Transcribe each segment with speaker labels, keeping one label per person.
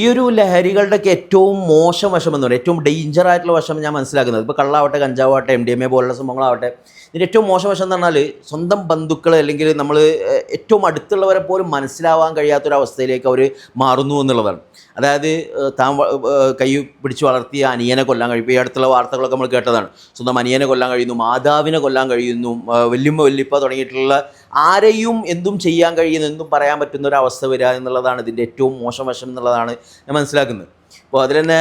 Speaker 1: ഈ ഒരു ലഹരികളുടെയൊക്കെ ഏറ്റവും മോശം വശം എന്ന് പറയുന്നത് ഏറ്റവും ഡേഞ്ചർ ആയിട്ടുള്ള വശം ഞാൻ മനസ്സിലാക്കുന്നത്. ഇപ്പോൾ കള്ളാവട്ടെ കഞ്ചാവട്ടെ എം ഡി എം എ പോലുള്ള സംഭവങ്ങളാവട്ടെ. ഇതിന്റെ ഏറ്റവും മോശം വശം എന്ന് പറഞ്ഞാൽ സ്വന്തം ബന്ധുക്കൾ അല്ലെങ്കിൽ നമ്മൾ ഏറ്റവും അടുത്തുള്ളവരെ പോലും മനസ്സിലാവാൻ കഴിയാത്തൊരവസ്ഥയിലേക്ക് അവർ മാറുന്നു എന്നുള്ളതാണ്. അതായത് താൻ കൈ പിടിച്ച് വളർത്തിയ അനിയനെ കൊല്ലാൻ കഴിയും. ഈ അടുത്തുള്ള വാർത്തകളൊക്കെ നമ്മൾ കേട്ടതാണ്. സ്വന്തം അനിയനെ കൊല്ലാൻ കഴിയുന്നു മാതാവിനെ കൊല്ലാൻ കഴിയുന്നു വല്യമ്മ വല്യപ്പ തുടങ്ങിയിട്ടുള്ള ആരെയും എന്തും ചെയ്യാൻ കഴിയുന്ന എന്തും പറയാൻ പറ്റുന്ന ഒരു അവസ്ഥ വരിക എന്നുള്ളതാണ് ഇതിന്റെ ഏറ്റവും മോശം വശം എന്നുള്ളതാണ് ഞാൻ മനസ്സിലാക്കുന്നത്. അപ്പോൾ അതിൽ തന്നെ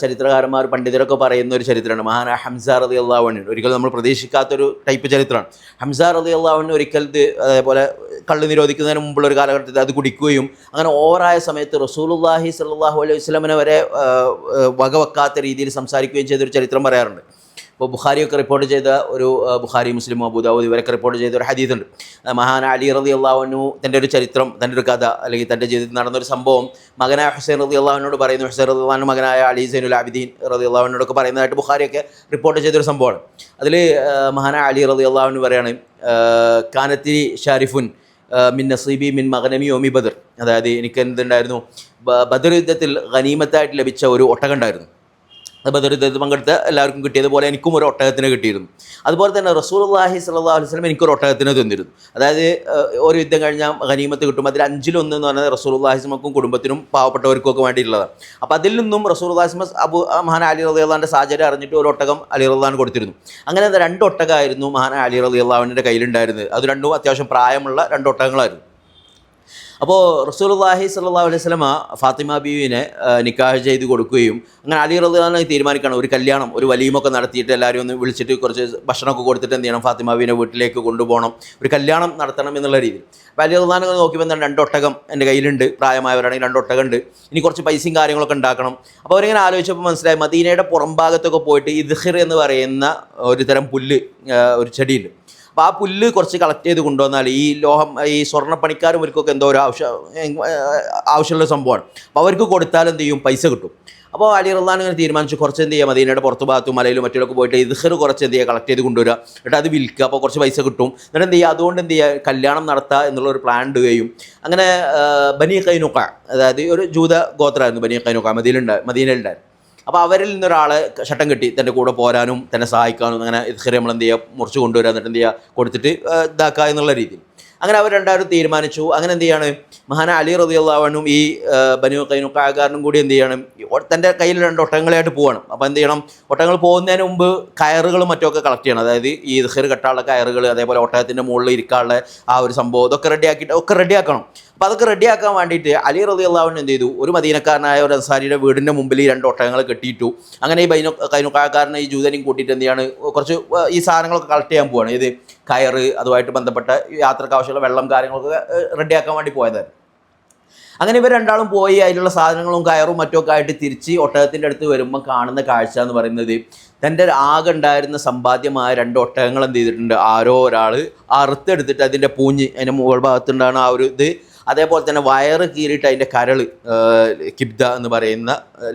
Speaker 1: ചരിത്രകാരന്മാർ പണ്ഡിതരൊക്കെ പറയുന്ന ഒരു ചരിത്രമാണ്. മഹാന ഹംസ റതി അള്ളാഹുവിന് ഒരിക്കലും നമ്മൾ പ്രതീക്ഷിക്കാത്തൊരു ടൈപ്പ് ചരിത്രമാണ്. ഹംസ റതി അള്ളാഹുവിന് ഒരിക്കൽ അതേപോലെ കള്ള് നിരോധിക്കുന്നതിന് മുമ്പുള്ള ഒരു കാലഘട്ടത്തിൽ അത് കുടിക്കുകയും അങ്ങനെ ഓവറായ സമയത്ത് റസൂലുല്ലാഹി സല്ലാഹു അലൈഹി വസ്ലമിനെ വരെ വകവെക്കാത്ത രീതിയിൽ സംസാരിക്കുകയും ചെയ്തൊരു ചരിത്രം പറയാറുണ്ട്. ഇപ്പോൾ ബുഖാരിയൊക്കെ റിപ്പോർട്ട് ചെയ്ത ഒരു ബുഖാരി മുസ്ലിം അബൂദാവൂദ് ഇവരൊക്കെ റിപ്പോർട്ട് ചെയ്ത ഒരു ഹദീദുണ്ട് മഹാൻ അലി റതി അള്ളാഹുനു തന്റെ ഒരു ചരിത്രം തന്റെ ഒരു കഥ അല്ലെങ്കിൽ തന്റെ ജീവിതത്തിൽ നടന്നൊരു സംഭവം. മകനായ ഹുസൈൻ റതി അള്ളാഹുനോട് പറയുന്നു ഹുസൈൻ റതി അള്ളാഹു മകനായ അലി സൈനുൽ ആബിദീൻ റതി അള്ളാഹുനോടൊക്കെ പറയുന്നതായിട്ട് ബുഖാരിയൊക്കെ റിപ്പോർട്ട് ചെയ്തൊരു സംഭവമാണ്. അതിൽ മഹാന അലി റതി അള്ളാഹുനു പറയാണ് കാനത്തി ഷാരിഫുൻ മിൻ നസീബി മിൻ മകനമി ഒമി ബദർ. അതായത് എനിക്ക് എന്തുണ്ടായിരുന്നു ബദർ യുദ്ധത്തിൽ ഗനീമത്തായിട്ട് ലഭിച്ച ഒരു ഒട്ടകം ഉണ്ടായിരുന്നു. അത് ബദർ യുദ്ധത്തിൽ പങ്കെടുത്ത് എല്ലാവർക്കും കിട്ടിയതുപോലെ എനിക്കും ഒരു ഒട്ടകത്തിന് കിട്ടിയിരുന്നു. അതുപോലെ തന്നെ റസൂൽ അള്ളാഹി സല്ലാ സ്വലം എനിക്കൊരു ഒട്ടകത്തിന് തന്നിരുന്നു. അതായത് ഒരു യുദ്ധം കഴിഞ്ഞാൽ ഗനീമത്ത് കിട്ടും. അതിൽ അഞ്ചിലൊന്ന് എന്ന് പറഞ്ഞാൽ റസൂൽ അള്ളാഹിസ്മക്കും കുടുംബത്തിനും പാവപ്പെട്ടവർക്കും ഒക്കെ വേണ്ടിയിട്ടുള്ളതാണ്. അപ്പോൾ അതിൽ നിന്നും റസൂൽ അള്ളാഹിസ്മ അബു മഹാന അലി അള്ളാഹിന്റെ സാഹചര്യം അറിഞ്ഞിട്ട് ഒരു ഒട്ടകം അലി റഹ്ലാൻ കൊടുത്തിരുന്നു. അങ്ങനെ രണ്ട് ഒട്ടകമായിരുന്നു മഹാന അലി റലി അള്ളാഹുവിന്റെ കയ്യിലുണ്ടായിരുന്നത്. അത് രണ്ടും അത്യാവശ്യം പ്രായമുള്ള രണ്ട് ഒട്ടകങ്ങളായിരുന്നു. അപ്പോൾ റസൂലുള്ളാഹി സ്വല്ലല്ലാഹു അലൈഹി വസല്ലമ ഫാത്തിമ ബീവിനെ നിക്കാഹ് ചെയ്ത് കൊടുക്കുകയും അങ്ങനെ അലി റദ്ദാനെ തീരുമാനിക്കണം ഒരു കല്യാണം ഒരു വലീമൊക്കെ നടത്തിയിട്ട് എല്ലാവരും ഒന്ന് വിളിച്ചിട്ട് കുറച്ച് ഭക്ഷണമൊക്കെ കൊടുത്തിട്ട് എന്ത് ചെയ്യണം? ഫാത്തിമ ബീവിനെ വീട്ടിലേക്ക് കൊണ്ടുപോകണം. ഒരു കല്യാണം നടത്തണം എന്നുള്ള രീതി അപ്പോൾ അലി റദ്ദാനെ നോക്കിയപ്പോൾ എന്താണ് രണ്ട് ഒട്ടകം എന്റെ കയ്യിലുണ്ട്. പ്രായമായവരാണെങ്കിൽ രണ്ട് ഒട്ടകം ഉണ്ട് ഇനി കുറച്ച് പൈസയും കാര്യങ്ങളൊക്കെ ഉണ്ടാക്കണം. അപ്പോൾ അവരിങ്ങനെ ആലോചിച്ചപ്പോൾ മനസ്സിലായി മദീനയുടെ പുറംഭാഗത്തൊക്കെ പോയിട്ട് ഇദ്ഹിർ എന്ന് പറയുന്ന ഒരു തരം പുല്ല് ഒരു ചെടിയുണ്ട്. അപ്പോൾ ആ പുല്ല് കുറച്ച് കളക്ട് ചെയ്ത് കൊണ്ടുവന്നാൽ ഈ ലോഹം ഈ സ്വർണപ്പണിക്കാരും ഇവർക്കൊക്കെ എന്തോ ഒരു ആവശ്യം ആവശ്യമുള്ള സംഭവമാണ്. അപ്പോൾ അവർക്ക് കൊടുത്താൽ എന്ത് ചെയ്യും? പൈസ കിട്ടും. അപ്പോൾ അലി റഹ്ലാൻ ഇങ്ങനെ തീരുമാനിച്ചു കുറച്ച് എന്ത് ചെയ്യുക? മദീനയുടെ പുറത്ത് ഭാഗത്തും മലയിലും മറ്റൊക്കെ പോയിട്ട് ഇദ്ഹർ കുറച്ച് എന്ത് ചെയ്യുക? കളക്ട് ചെയ്ത് കൊണ്ടുവരിക. എന്നിട്ട് അത് വിൽക്കുക. അപ്പോൾ കുറച്ച് പൈസ കിട്ടും. എന്നിട്ട് എന്ത് ചെയ്യുക? അതുകൊണ്ട് എന്ത് ചെയ്യുക? കല്യാണം നടത്തുക എന്നുള്ള ഒരു പ്ലാൻ ഇടുകയും അങ്ങനെ ബനി കൈനുക്ക അതായത് ഒരു ജൂത ഗോത്രമായിരുന്നു ബനി കൈനുക്ക മദീനുണ്ടായി മദീനയിലുണ്ടായിരുന്നു. അപ്പോൾ അവരിൽ നിന്നൊരാളെ ഷട്ടം കെട്ടി തന്റെ കൂടെ പോരാനും തന്നെ സഹായിക്കാനും അങ്ങനെ ഇതുവരെ നമ്മൾ എന്ത് ചെയ്യുക മുറിച്ച് കൊണ്ടുവരിക എന്നിട്ട് എന്ത് ചെയ്യുക കൊടുത്തിട്ട് ഇതാക്കുക എന്നുള്ള രീതിയിൽ. അങ്ങനെ അവർ രണ്ടാരും തീരുമാനിച്ചു. അങ്ങനെ എന്ത് ചെയ്യാണ്? മഹാന അലി റതിയുള്ളവനും ഈ ബനു കൈനുക്കാകാരനും കൂടി എന്ത് ചെയ്യണം? തന്റെ കയ്യിൽ രണ്ട് ഒട്ടകങ്ങളായിട്ട് പോവാണ്. അപ്പോൾ എന്ത് ചെയ്യണം? ഒട്ടകങ്ങൾ പോകുന്നതിന് മുമ്പ് കയറുകളും മറ്റൊക്കെ കളക്ട് ചെയ്യണം. അതായത് ഈ ഇദ്ഹർ കെട്ടാനുള്ള കയറുകൾ അതേപോലെ ഒട്ടകത്തിന്റെ മുകളിൽ ഇരിക്കാനുള്ള ആ ഒരു സംഭവം ഇതൊക്കെ റെഡിയാക്കിയിട്ട് ഒക്കെ റെഡിയാക്കണം അപ്പോൾ അതൊക്കെ റെഡിയാക്കാൻ വേണ്ടിയിട്ട് അലി റതി അള്ളാഹുൻ എന്ത് ചെയ്തു ഒരു മദീനക്കാരനായ ഒരു അൻസാരിയുടെ വീടിന്റെ മുമ്പിൽ ഈ രണ്ട് ഒട്ടകങ്ങൾ കെട്ടിയിട്ടു. അങ്ങനെ ഈ ബൈനോ കൈനുക്കാരനെ ഈ ജൂതനെയും കൂട്ടിയിട്ട് എന്ത് ചെയ്യാണ്? കുറച്ച് ഈ സാധനങ്ങളൊക്കെ കളക്ട് ചെയ്യാൻ പോവാണ്. ഇത് കയറ് അതുമായിട്ട് ബന്ധപ്പെട്ട യാത്രയ്ക്ക് ആവശ്യമുള്ള വെള്ളം കാര്യങ്ങളൊക്കെ റെഡിയാക്കാൻ വേണ്ടി പോയതായിരുന്നു. അങ്ങനെ ഇവർ രണ്ടാളും പോയി അതിലുള്ള സാധനങ്ങളും കയറും മറ്റൊക്കെ ആയിട്ട് തിരിച്ച് ഒട്ടകത്തിന്റെ അടുത്ത് വരുമ്പോൾ കാണുന്ന കാഴ്ച എന്ന് പറയുന്നത് തന്റെ ആകെ ഉണ്ടായിരുന്ന സമ്പാദ്യമായ രണ്ട് ഒട്ടകങ്ങൾ എന്ത് ചെയ്തിട്ടുണ്ട്? ആരോ ഒരാൾ അറുത്തെടുത്തിട്ട് അതിന്റെ പൂഞ്ഞ് അതിന്റെ മുകൾ ഭാഗത്തുണ്ടാണ് ആ ഒരു ഇത് അതേപോലെ തന്നെ വയറ് കീറിയിട്ട് അതിന്റെ കരൾ കിബ്ദ എന്ന് പറയുന്ന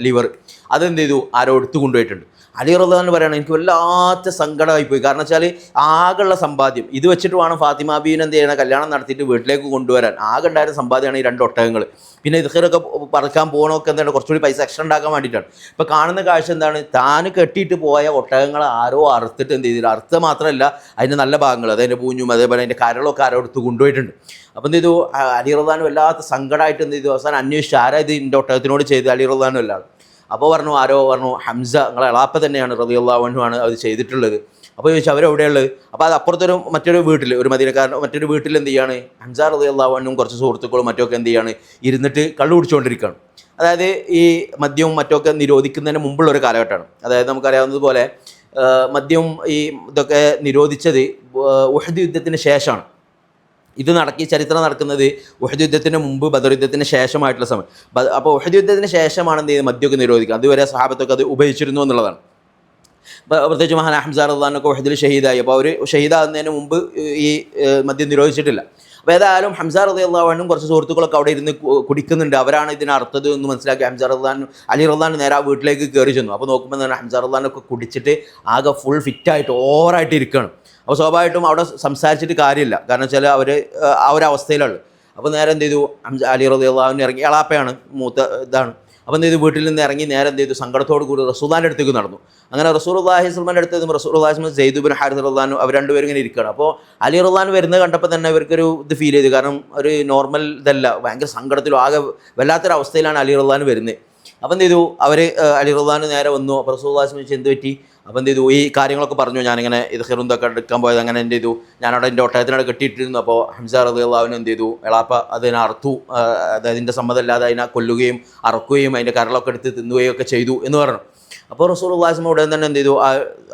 Speaker 1: ലിവർ അതെന്ത് ചെയ്തു? ആരോ എടുത്തു കൊണ്ടുപോയിട്ടുണ്ട്. അലി റഹ്ലാൻ പറയണം എനിക്ക് വല്ലാത്ത സങ്കടമായി പോയി കാരണം വെച്ചാൽ ആകെയുള്ള സമ്പാദ്യം ഇത് വെച്ചിട്ട് വേണം ഫാത്തിമ ബീൻ എന്ത് ചെയ്യണം കല്യാണം നടത്തിയിട്ട് വീട്ടിലേക്ക് കൊണ്ടുവരാൻ. ആകെ ഉണ്ടായിരുന്ന സമ്പാദ്യമാണ് ഈ രണ്ട് ഒട്ടകങ്ങൾ പിന്നെ ഇതൊക്കെ പറക്കാൻ പോകണമൊക്കെ എന്താണ് കുറച്ചുകൂടി പൈസ എക്സ്ട്രാ ഉണ്ടാക്കാൻ വേണ്ടിയിട്ടാണ്. ഇപ്പോൾ കാണുന്ന കാഴ്ച എന്താണ് താൻ കെട്ടിയിട്ട് പോയ ഒട്ടകങ്ങൾ ആരോ അറുത്തിട്ട് എന്ത് ചെയ്തില്ല അറുത്ത മാത്രമല്ല അതിന്റെ നല്ല ഭാഗങ്ങൾ അതിന്റെ പൂഞ്ഞും അതേപോലെ അതിന്റെ കരളൊക്കെ ആരോ എടുത്ത് കൊണ്ടുപോയിട്ടുണ്ട്. അപ്പോൾ എന്ത് ചെയ്തു? അലി റഹ്ലാൻ വല്ലാത്ത സങ്കടമായിട്ട് എന്ത് ചെയ്തു? അവസാനം അന്വേഷിച്ചു ആരാ ഇത് എന്റെ ഒട്ടകത്തിനോട് ചെയ്ത് അലി റഹ്ലാനും അല്ലാതെ അപ്പോൾ പറഞ്ഞു ആരോ പറഞ്ഞു ഹംസ നിങ്ങളെ എളാപ്പ തന്നെയാണ് ആണ് അത് ചെയ്തിട്ടുള്ളത്. അപ്പോൾ ചോദിച്ചു അവരെവിടെയുള്ളത് അപ്പോൾ അത് അപ്പുറത്തൊരു മറ്റൊരു വീട്ടിൽ ഒരു മദീനക്കാരൻ മറ്റൊരു വീട്ടിൽ എന്ത് ചെയ്യാണ്? ഹംസ റതിയുള്ളവനും കുറച്ച് സുഹൃത്തുക്കളും മറ്റൊക്കെ എന്ത് ചെയ്യാണ്? ഇരുന്നിട്ട് കള്ളു കുടിച്ചുകൊണ്ടിരിക്കുകയാണ്. അതായത് ഈ മദ്യവും മറ്റൊക്കെ നിരോധിക്കുന്നതിന് മുമ്പുള്ള ഒരു കാലഘട്ടമാണ്. അതായത് നമുക്കറിയാവുന്നതുപോലെ മദ്യവും ഈ ഇതൊക്കെ നിരോധിച്ചത് ഉഹദ് യുദ്ധത്തിന് ശേഷമാണ്. ഇത് നടക്കി ചരിത്രം നടക്കുന്നത് ഉഹദ് യുദ്ധത്തിന് മുമ്പ് ബദർ യുദ്ധത്തിന് ശേഷമായിട്ടുള്ള സമയം. അപ്പോൾ ഉഹദ് യുദ്ധത്തിന് ശേഷമാണ് എന്ത് ചെയ്ത് മദ്യമൊക്കെ നിരോധിക്കുക. അതുവരെ സഹാബത്തൊക്കെ അത് ഉപയോഗിച്ചിരുന്നു എന്നുള്ളതാണ്. അപ്പോൾ പ്രത്യേകിച്ച് മഹാൻ അഹംസാർ അള്ളഹാനൊക്കെ ഉഹദിൽ ഷഹീദായി. അപ്പോൾ അവർ ഷഹീദാകുന്നതിന് മുമ്പ് ഈ മദ്യം നിരോധിച്ചിട്ടില്ല. അപ്പോൾ ഏതായാലും ഹംസാർ റതി അള്ളാഹുനും കുറച്ച് സുഹൃത്തുക്കളൊക്കെ അവിടെ ഇരുന്ന് കുടിക്കുന്നുണ്ട്. അവരാണ് ഇതിനെ അർത്ഥത് എന്ന് മനസ്സിലാക്കി ഹംസാർ റഹ്ലാൻ അലി റഹ്ലാൻ നേരെ ആ വീട്ടിലേക്ക് കയറി ചെന്നു. അപ്പോൾ നോക്കുമ്പോൾ തന്നെ ഹംസാർ റഹ്ലാനൊക്കെ കുടിച്ചിട്ട് ആകെ ഫുൾ ഫിറ്റായിട്ട് ഓവറായിട്ട് ഇരിക്കുകയാണ് അപ്പോൾ സ്വാഭാവികമായിട്ടും അവിടെ സംസാരിച്ചിട്ട് കാര്യമില്ല. കാരണം വെച്ചാൽ അവർ ആ ഒരു അവസ്ഥയിലാണ് അപ്പോൾ നേരെ എന്ത് ചെയ്തു? അലി റതി അള്ളാഹുവിന് ഇറങ്ങി. എളാപ്പയാണ് മൂത്ത ഇതാണ്. അപ്പോൾ എന്ത് ചെയ്തു? വീട്ടിൽ നിന്ന് ഇറങ്ങി നേരെ എന്ത് ചെയ്തു? സങ്കടത്തോട് കൂടി റസൂദാന്റെ അടുത്തേക്ക് നടന്നു. അങ്ങനെ റസൂർ അള്ളാഹി സ്വലമാന്റെ അടുത്ത് റസൂർ അള്ളാഹി സെയ്ദുബിൻ ഹാരിസ് റഹ്ലാനും അവർ രണ്ടുപേരും ഇങ്ങനെ ഇരിക്കുകയാണ്. അപ്പോൾ അലി റഹ്ലാൻ വരുന്നത് കണ്ടപ്പോൾ തന്നെ ഇവർക്കൊരു ഇത് ഫീൽ ചെയ്തു. കാരണം ഒരു നോർമൽ ഇതല്ല. ഭയങ്കര സങ്കടത്തിലും ആകെ വല്ലാത്തൊരു അവസ്ഥയിലാണ് അലി റഹ്ലാൻ വരുന്നത്. അപ്പോൾ എന്ത് ചെയ്തു? അവർ അലി റഹ്ലാൻ നേരെ വന്നു. അപ്പോൾ റസൂൽ അള്ളാഹി ചോദിച്ചു എന്ത് പറ്റി? അപ്പം എന്ത് ചെയ്തു? ഈ കാര്യങ്ങളൊക്കെ പറഞ്ഞു. ഞാനിങ്ങനെ ഇത് ഹെറുന്തൊക്കെ എടുക്കാൻ പോയത് അങ്ങനെ എന്ത് ചെയ്തു? ഞാനവിടെ എന്റെ ഒട്ടകത്തിനവിടെ കെട്ടിയിട്ടിരുന്നു. അപ്പോൾ ഹംസ റദിയുള്ളവൻ എന്ത് ചെയ്തു? എളാപ്പ അതിനെ അറുത്തു. അതിന്റെ സമ്മതമില്ലാതെ അതിനെ കൊല്ലുകയും അറക്കുകയും അതിന്റെ കരളൊക്കെ എടുത്ത് തിന്നുകയും ഒക്കെ ചെയ്തു എന്ന് പറഞ്ഞു. അപ്പോൾ റസൂൽ ഉള്ളാസിമ ഉടൻ തന്നെ എന്ത് ചെയ്തു?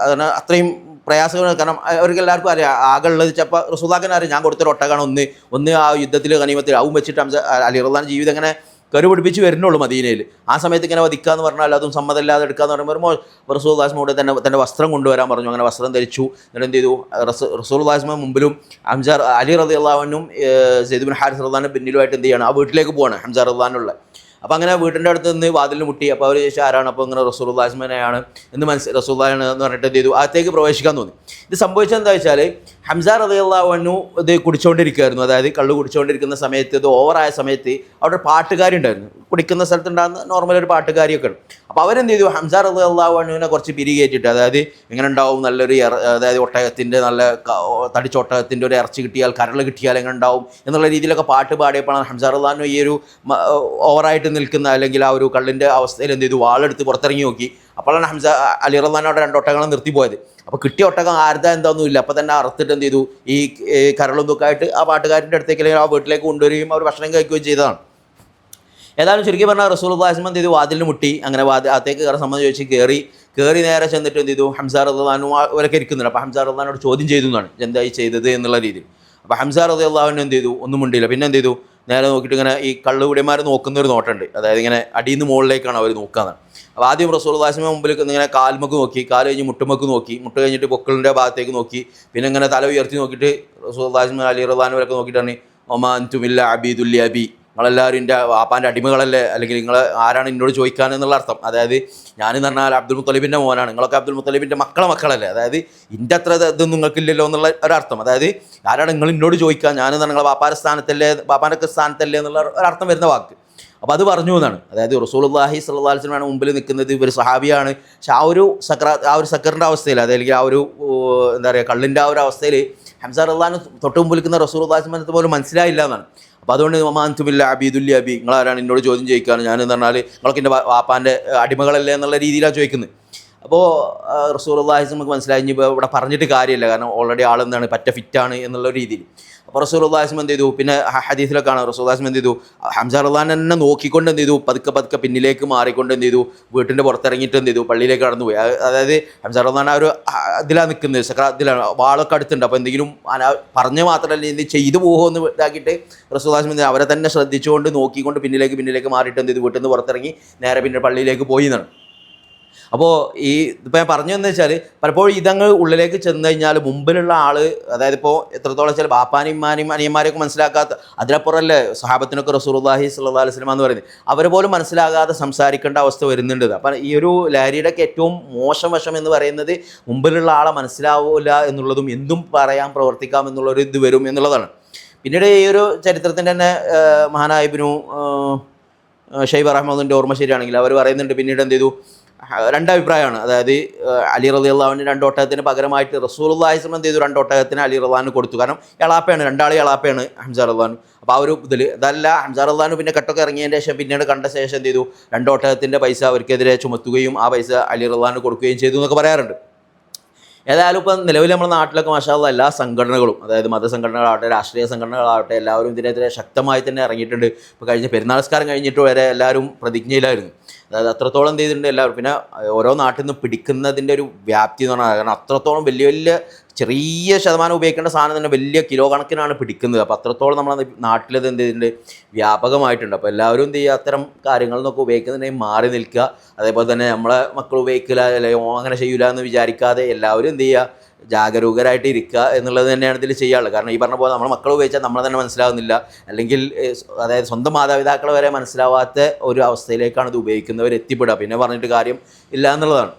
Speaker 1: അതിന് അത്രയും പ്രയാസങ്ങൾ കാരണം അവർക്ക് എല്ലാവർക്കും അറിയാം. ആകെ ഉള്ളത് ചിലപ്പോൾ അറിയാം. ഞാൻ കൊടുത്തൊരു ഒട്ടകാണ് ഒന്ന്. ഒന്ന് ആ യുദ്ധത്തിൽ കനീമത്തിൽ ആവും വെച്ചിട്ട് അലി റഹ്ലാൻ ജീവിതം അങ്ങനെ കരു പിടിപ്പിച്ച് വരുന്നുള്ളൂ മദീനയിൽ. ആ സമയത്ത് ഇങ്ങനെ വധിക്കാന്ന് പറഞ്ഞാൽ അതും സമ്മതമില്ലാതെ എടുക്കാന്ന് പറയുമ്പോൾ റസൂൽ ദാസ്മോട് തന്നെ തന്റെ വസ്ത്രം കൊണ്ടുവരാൻ പറഞ്ഞു. അങ്ങനെ വസ്ത്രം ധരിച്ചു. എന്നിട്ട് എന്ത് ചെയ്തു? റസൂൽ ദാസ്മ മുമ്പിലും ഹംസാർ അലി റതി അള്ളാഹനും സെയ്ദുബിൻ ഹാരിസ് റഹ്ലാനും പിന്നിലുമായിട്ട് എന്ത് ചെയ്യണം? ആ വീട്ടിലേക്ക് പോവാണ് ഹംസാർ റഹ്ദാനുള്ള അപ്പോൾ അങ്ങനെ വീട്ടിന്റെ അടുത്ത് നിന്ന് വാതിലിന് മുട്ടി. അപ്പോൾ അവർ ചോദിച്ചാൽ ആരാണ്? അപ്പോൾ ഇങ്ങനെ റസൂൽ ദാസ്മനെയാണ് എന്ന് മനസ്സിൽ റസൂല്ലാണ് എന്ന് പറഞ്ഞിട്ട് എന്ത് ചെയ്തു? അകത്തേക്ക് പ്രവേശിക്കാൻ തോന്നി. ഇത് സംഭവിച്ചത് എന്താ വെച്ചാൽ ഹംസ റദിയല്ലാവനു ഇത് കുടിച്ചുകൊണ്ടിരിക്കുകയായിരുന്നു അതായത് കള്ള് കുടിച്ചുകൊണ്ടിരിക്കുന്ന സമയത്ത് ഇത് ഓവറായ സമയത്ത് അവിടെ പാട്ടുകാരുണ്ടായിരുന്നു കുടിക്കുന്ന സ്ഥലത്തുണ്ടാകുന്ന നോർമൽ ഒരു പാട്ടുകാരിയൊക്കെ ഉണ്ട് അപ്പോൾ അവരെന്ത് ചെയ്തു? ഹംസ റദിയല്ലാവനുവിനെ കുറച്ച് പിരികേറ്റിട്ട് അതായത് ഇങ്ങനെ ഉണ്ടാവും നല്ലൊരു അതായത് ഒട്ടകത്തിന്റെ നല്ല തടിച്ചൊട്ടകത്തിന്റെ ഒരു ഇറച്ചി കിട്ടിയാൽ കരൾ കിട്ടിയാൽ എങ്ങനെ ഉണ്ടാവും എന്നുള്ള രീതിയിലൊക്കെ പാട്ട് പാടിയപ്പോഴാണ് ഹംസ റദാനു ഈ ഒരു ഓവറായിട്ട് നിൽക്കുന്ന അല്ലെങ്കിൽ ആ ഒരു കള്ളിന്റെ അവസ്ഥയിൽ എന്ത് ചെയ്തു? വാളെടുത്ത് പുറത്തിറങ്ങി നോക്കി. അപ്പോഴാണ് ഹംസ അലി റഹ്മാനോടെ രണ്ട് നിർത്തി നിർത്തിപ്പോയത്. അപ്പോൾ കിട്ടിയ ഒട്ടകം ആരുടെ എന്താണെന്നില്ല അപ്പോൾ തന്നെ അറുത്തിട്ട് എന്ത് ചെയ്തു? ഈ ഏ, കരളും ദുഃഖമായിട്ട് ആ പാട്ടുകാരന്റെ അടുത്തേക്ക് അല്ലെങ്കിൽ ആ വീട്ടിലേക്ക് കൊണ്ടുവരികയും അവർ ഭക്ഷണം കഴിക്കുകയും ചെയ്തതാണ്. ഏതായാലും ചുരുക്കി പറഞ്ഞാൽ റസൂൽ ദാസ്മൻ എന്ത് ചെയ്തു? വാതിലിന് മുട്ടി. അങ്ങനെ വാതിൽ അകത്തേക്ക് കയറാൻ സമ്മതം ചോദിച്ച് കയറി കയറി നേരെ ചെന്നിട്ട് എന്ത് ചെയ്തു? ഹംസാർ റഹ്ലാനും അവരൊക്കെ ഇരിക്കുന്നുണ്ട്. അപ്പോൾ ഹംസാർ റഹ്ലാനോട് ചോദ്യം ചെയ്തു എന്നാണ്. എന്തായി ചെയ്തത് എന്നുള്ള രീതിയിൽ. അപ്പോൾ ഹംസാർ റഹ്ലാവിനെ എന്ത് ചെയ്തു? ഒന്നും മുണ്ടിയില്ല. പിന്നെ എന്ത് ചെയ്തു? നേരെ നോക്കിയിട്ട് ഇങ്ങനെ ഈ കള്ളുകുടിയന്മാർ നോക്കുന്നൊരു നോട്ടുണ്ട് അതായത് ഇങ്ങനെ അടിയിൽ നിന്ന് മുകളിലേക്കാണ് അവർ നോക്കാന്ന് അപ്പോൾ ആദ്യം റസൂൽ ദാസിമ മുമ്പിൽ ഇങ്ങനെ കാൽമുക്ക് നോക്കി കാൽ കഴിഞ്ഞ് മുട്ടുമക്ക് നോക്കി മുട്ട് കഴിഞ്ഞിട്ട് പൊക്കളിന്റെ ഭാഗത്തേക്ക് നോക്കി പിന്നെ ഇങ്ങനെ തല ഉയർത്തി നോക്കിയിട്ട് റസൂൽ ദാസിമ അലി റഹ്ലാനുവരൊക്കെ നോക്കിയിട്ടാണ് ഒമാൻ തുമില്ല അബീദുല്ലി അബി നിങ്ങളെല്ലാവരും എന്റെ വാപ്പാന്റെ അടിമകളല്ലേ? അല്ലെങ്കിൽ നിങ്ങൾ ആരാണ് എന്നോട് ചോദിക്കാൻ എന്നുള്ള അർത്ഥം. അതായത് ഞാനെന്ന് പറഞ്ഞാൽ അബ്ദുൽ മുത്തലിബിന്റെ മോനാണ്. നിങ്ങളൊക്കെ അബ്ദുൽ മുത്തലിബിന്റെ മക്കളെ മക്കളല്ലേ? അതായത് എന്റെ അത്ര ഇത് ഇതൊന്നും നിങ്ങൾക്കില്ലല്ലോ എന്നുള്ള ഒരർത്ഥം അതായത് ആരാണ് നിങ്ങൾ എന്നോട് ചോദിക്കാൻ ഞാനെന്ന് പറഞ്ഞാൽ നിങ്ങളെ വാപ്പാന്റെ സ്ഥാനത്തല്ലേ വാപ്പാന്റെ സ്ഥാനത്തല്ലേ എന്നുള്ള ഒരർത്ഥം വരുന്ന വാക്ക്. അപ്പോൾ അത് പറഞ്ഞു എന്നാണ്. അതായത് അലൈഹി വസല്ലമയാണ് മുമ്പിൽ നിൽക്കുന്നത്. ഇവർ സഹാബിയാണ്. പക്ഷെ ആ ഒരു സക്ര ആ ഒരു സക്കറിന്റെ അവസ്ഥയിൽ അതല്ലെങ്കിൽ ആ ഒരു എന്താ പറയുക കള്ളിന്റെ ആ ഒരു അവസ്ഥയിൽ ഹംസാർ അള്ളഹാൻ തൊട്ട് മുമ്പ് നിൽക്കുന്ന റസൂൽ അള്ളാഹിസ്മനത്ത് പോലും മനസ്സിലായില്ല എന്നാണ്. അപ്പോൾ അതുകൊണ്ട് മമാൻതുമില്ല അബീദുല്ലി അബി നിങ്ങളാരാണ് എന്നോട് ചോദ്യം ചോദിക്കുകയാണ് ഞാൻ എന്ന് പറഞ്ഞാൽ നിങ്ങൾക്ക് എന്റെ വാപ്പാന്റെ അടിമകളല്ലേ എന്നുള്ള രീതിയിലാണ് ചോദിക്കുന്നത്. അപ്പോൾ റസൂൽ അള്ളാഹിസ് നമുക്ക് മനസ്സിലായി. ഇനി ഇവിടെ പറഞ്ഞിട്ട് കാര്യമില്ല. കാരണം ഓൾറെഡി ആളെന്താണ്? പറ്റ ഫിറ്റാണ് എന്നുള്ള രീതിയിൽ. അപ്പോൾ റസൂൽ അള്ളാഹിസ്മ എന്ത് ചെയ്തു? പിന്നെ ഹദീസിലൊക്കെയാണ് റസൂൽ അള്ളാഹിസ്മ എന്ത് ചെയ്തു? ഹംസാർ അള്ളഹാൻ തന്നെ നോക്കിക്കൊണ്ട് എന്ത് ചെയ്തു? പതുക്കെ പതുക്കെ പിന്നിലേക്ക് മാറിക്കൊണ്ട് എന്ത് ചെയ്തു? വീട്ടിന്റെ പുറത്തിറങ്ങിയിട്ട് എന്ത് ചെയ്തു? പള്ളിയിലേക്ക് കടന്നുപോയി അതായത് ഹംസാർ അള്ളഹാൻ ആ ഒരു ഇതിലാണ് നിൽക്കുന്നത്. സക്ര ഇതിലാണ് വാളൊക്കെ അടുത്തുണ്ട്. അപ്പോൾ എന്തെങ്കിലും പറഞ്ഞ് മാത്രമല്ല ഇത് ചെയ്തു പോകുമോ എന്ന് ഇതാക്കിയിട്ട് റസൂൽ അള്ളാഹിസ്മ അവരെ തന്നെ ശ്രദ്ധിച്ചുകൊണ്ട് നോക്കിക്കൊണ്ട് പിന്നിലേക്ക് പിന്നിലേക്ക് മാറിയിട്ട് എന്ത് ചെയ്തു? വീട്ടിൽ നിന്ന് പുറത്തിറങ്ങി നേരെ പിന്നെ പള്ളിയിലേക്ക് പോയി എന്നാണ്. അപ്പോൾ ഈ ഇപ്പോൾ ഞാൻ പറഞ്ഞു എന്ന് വെച്ചാൽ പലപ്പോഴും ഇതങ്ങ് ഉള്ളിലേക്ക് ചെന്ന് കഴിഞ്ഞാൽ മുമ്പിലുള്ള ആൾ അതായത് ഇപ്പോൾ എത്രത്തോളം വെച്ചാൽ ബാപ്പാനെയും മാനെയും അനിയന്മാരെയൊക്കെ മനസ്സിലാക്കാത്ത അതിനപ്പുറമല്ലേ സഹാബത്തിനൊക്കെ റസൂലുള്ളാഹി സ്വല്ലല്ലാഹി അലൈഹി വസല്ലം എന്ന് പറയുന്നത്. അവർ പോലും മനസ്സിലാകാതെ സംസാരിക്കേണ്ട അവസ്ഥ വരുന്നുണ്ട് അപ്പം ഈ ഒരു ലഹരിയുടെയൊക്കെ ഏറ്റവും മോശം വശം എന്ന് പറയുന്നത് മുമ്പിലുള്ള ആളെ മനസ്സിലാവില്ല എന്നുള്ളതും എന്തും പറയാം പ്രവർത്തിക്കാം എന്നുള്ളൊരു ഇത് വരും എന്നുള്ളതാണ്. പിന്നീട് ഈ ഒരു ചരിത്രത്തിന്റെ തന്നെ മഹാനായിബിനു ഷൈബ് അറഹമ്മദിന്റെ ഓർമ്മ ശരിയാണെങ്കിൽ അവർ പറയുന്നുണ്ട് പിന്നീട് എന്ത് ചെയ്തു? രണ്ടഭിപ്രായമാണ്. അതായത് അലി റലി അള്ളാഹുവിന് രണ്ട് ഒട്ടകത്തിന് പകരമായിട്ട് റസൂൽ അള്ളാഹിസ്ലം എന്ത് ചെയ്തു? രണ്ട് ഒട്ടകത്തിന് അലി റള്ളാഹിന് കൊടുത്തു. കാരണം എളാപ്പയാണ് രണ്ടാളി എളാപ്പയാണ് ഹംസാർ അള്ളഹാൻ അപ്പോൾ ആ ഒരു ഇതിൽ അതല്ല ഹംസാർ അള്ളഹാനു പിന്നെ കട്ടൊക്കെ ഇറങ്ങിയതിന് ശേഷം പിന്നീട് കണ്ട ശേഷം എന്ത് ചെയ്തു? രണ്ട് ഒട്ടകത്തിന്റെ പൈസ അവർക്കെതിരെ ചുമത്തുകയും ആ പൈസ അലി റള്ളാഹിന് കൊടുക്കുകയും ചെയ്തു എന്നൊക്കെ പറയാറുണ്ട്. ഏതായാലും ഇപ്പം നിലവിൽ നമ്മുടെ നാട്ടിലൊക്കെ മാഷാള്ള എല്ലാ സംഘടനകളും അതായത് മതസംഘടനകളാവട്ടെ രാഷ്ട്രീയ സംഘടനകളാവട്ടെ എല്ലാവരും ഇതിനെതിരെ ശക്തമായി തന്നെ ഇറങ്ങിയിട്ടുണ്ട്. ഇപ്പോൾ കഴിഞ്ഞ പെരുന്നാൾസ്കാരം കഴിഞ്ഞിട്ട് വരെ എല്ലാവരും പ്രതിജ്ഞയിലായിരുന്നു. അതായത് അത്രത്തോളം എന്ത് ചെയ്തിട്ടുണ്ട് എല്ലാവരും. പിന്നെ ഓരോ നാട്ടിൽ നിന്ന് പിടിക്കുന്നതിന്റെ ഒരു വ്യാപ്തി എന്ന് പറഞ്ഞാൽ കാരണം അത്രത്തോളം വലിയ വലിയ ചെറിയ ശതമാനം ഉപയോഗിക്കേണ്ട സാധനം തന്നെ വലിയ കിലോ കണക്കിനാണ് പിടിക്കുന്നത്. അപ്പോൾ അത്രത്തോളം നമ്മുടെ നാട്ടിലത് എന്ത് ചെയ്തിട്ടുണ്ട്? വ്യാപകമായിട്ടുണ്ട്. അപ്പോൾ എല്ലാവരും എന്ത് ചെയ്യുക? അത്തരം കാര്യങ്ങളിൽ നിന്നൊക്കെ ഉപയോഗിക്കുന്നതിനെ മാറി നിൽക്കുക. അതേപോലെ തന്നെ നമ്മളെ മക്കൾ ഉപയോഗിക്കില്ല അല്ലെങ്കിൽ ഓ അങ്ങനെ ചെയ്യില്ല എന്ന് വിചാരിക്കാതെ എല്ലാവരും എന്ത് ചെയ്യുക? ജാഗരൂകരായിട്ട് ഇരിക്കുക എന്നുള്ളത് തന്നെയാണ് ഇതിൽ ചെയ്യാനുള്ളത്. കാരണം ഈ പറഞ്ഞ പോലെ നമ്മളെ മക്കൾ ഉപയോഗിച്ചാൽ നമ്മളെ തന്നെ മനസ്സിലാവുന്നില്ല. അല്ലെങ്കിൽ അതായത് സ്വന്തം മാതാപിതാക്കളെ വരെ മനസ്സിലാവാത്ത ഒരു അവസ്ഥയിലേക്കാണ് ഇത് ഉപയോഗിക്കുന്നവർ എത്തിപ്പെടുക. പിന്നെ പറഞ്ഞിട്ട് കാര്യം ഇല്ല എന്നുള്ളതാണ്.